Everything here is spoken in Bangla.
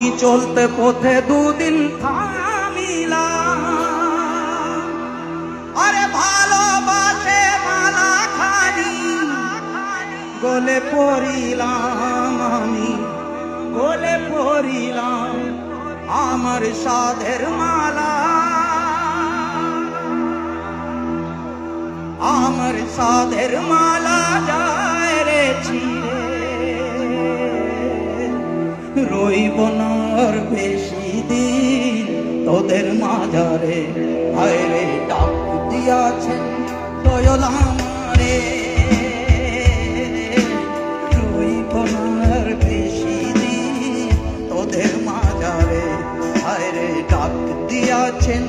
চলতে পথে দুদিন থামিলাম? আরে ভালোবাসে মালা গলে পড়িলাম আমি, গলে পড়িলাম আমার সাধের মালা। আমার সাধের মালা রইব না আর বেশি দিন। তোদের মাঝারে হায় রে, ডাক দিয়াছেন দয়াল আমারে। বেশি তোদের মাঝারে ডাক দিয়াছেন